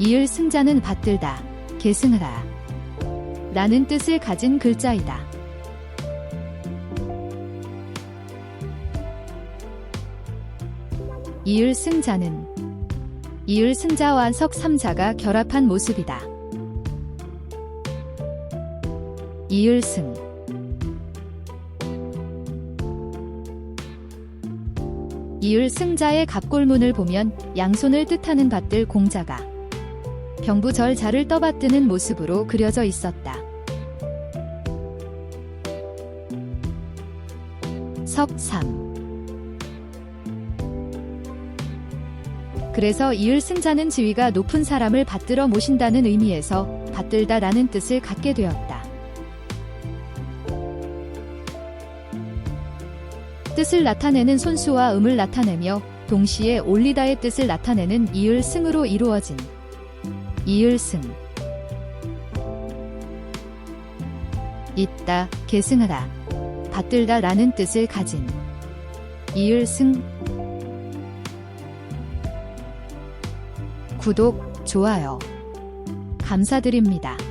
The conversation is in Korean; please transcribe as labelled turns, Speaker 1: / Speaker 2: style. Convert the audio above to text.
Speaker 1: 이을 승자는 받들다, 계승하다. 라는 뜻을 가진 글자이다. 이을 승자는 이을 승자와 석삼자가 결합한 모습이다. 이을승 이을승자의 갑골문을 보면 양손을 뜻하는 밭들 공자가 병부절 자를 떠받드는 모습으로 그려져 있었다. 석삼 그래서 이을 승자는 지위가 높은 사람을 받들어 모신다는 의미에서 받들다 라는 뜻을 갖게 되었다. 뜻을 나타내는 손수와 음을 나타내며 동시에 올리다의 뜻을 나타내는 이을 승으로 이루어진 이을승 있다, 계승하다, 받들다 라는 뜻을 가진 이을승 구독, 좋아요 감사드립니다.